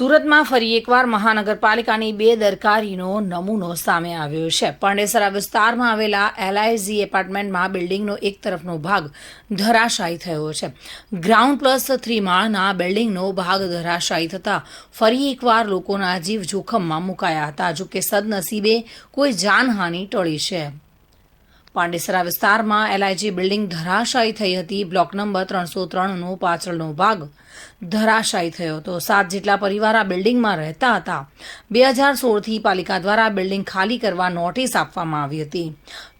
સુરતમાં ફરી એકવાર મહાનગરપાલિકાની બે દરકારીનો નમૂનો સામે આવ્યો છે. પાંડેસરા વિસ્તારમાં આવેલા એલઆઈઝી એપાર્ટમેન્ટમાં બિલ્ડિંગનો એક તરફનો ભાગ ધરાશાયી થયો છે. ગ્રાઉન્ડ પ્લસ થ્રી માળના બિલ્ડિંગનો ભાગ ધરાશાયી થતાં ફરી એકવાર લોકોના જીવ જોખમમાં મુકાયા હતા. જોકે સદનસીબે કોઈ જાનહાનિ ટળી છે. પાંડેસરા વિસ્તારમાં એલઆઈજી બિલ્ડિંગ ધરાશાયી થઈ હતી. બ્લોક નંબર ત્રણસો ત્રણનો પાછળનો ભાગ ધરાશાયી થયો હતો. સાત જેટલા પરિવાર આ બિલ્ડિંગમાં રહેતા હતા. બે હજાર સોળથી પાલિકા દ્વારા બિલ્ડિંગ ખાલી કરવા નોટિસ આપવામાં આવી હતી.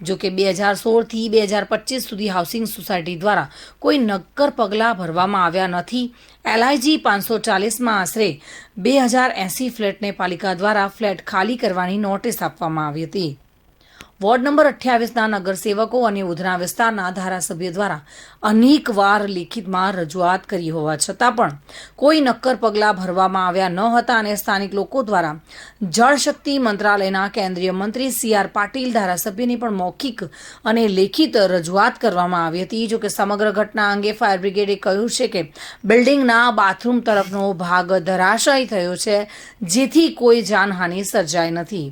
જો કે બે હજાર સોળથી બે હજાર પચીસ સુધી હાઉસિંગ સોસાયટી દ્વારા કોઈ નક્કર પગલાં ભરવામાં આવ્યા નથી. એલઆઈજી પાંચસો ચાલીસમાં આશરે બે હજાર એંસી ફ્લેટને પાલિકા દ્વારા ફ્લેટ ખાલી કરવાની નોટિસ આપવામાં આવી હતી. વોર્ડ નંબર અઠ્યાવીસના નગરસેવકો અને ઉધના વિસ્તારના ધારાસભ્ય દ્વારા અનેકવાર લેખિતમાં રજૂઆત કરી હોવા છતાં પણ કોઈ નક્કર પગલાં ભરવામાં આવ્યા ન હતા અને સ્થાનિક લોકો દ્વારા જળશક્તિ મંત્રાલયના કેન્દ્રીય મંત્રી સી આર પાટીલ ધારાસભ્યની પણ મૌખિક અને લેખિત રજૂઆત કરવામાં આવી હતી. જોકે સમગ્ર ઘટના અંગે ફાયર બ્રિગેડે કહ્યું છે કે બિલ્ડિંગના બાથરૂમ તરફનો ભાગ ધરાશાયી થયો છે, જેથી કોઈ જાનહાનિ સર્જાઈ નથી.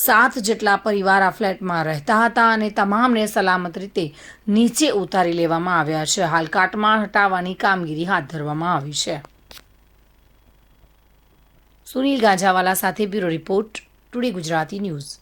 સાત જેટલા પરિવાર આ ફ્લેટમાં રહેતા હતા અને તમામને સલામત રીતે નીચે ઉતારી લેવામાં આવ્યા છે. હાલ કાટમાળ હટાવવાની કામગીરી હાથ ધરવામાં આવી છે. સુનિલ ગાંજાવાલા સાથે bureau report, today Gujarati news.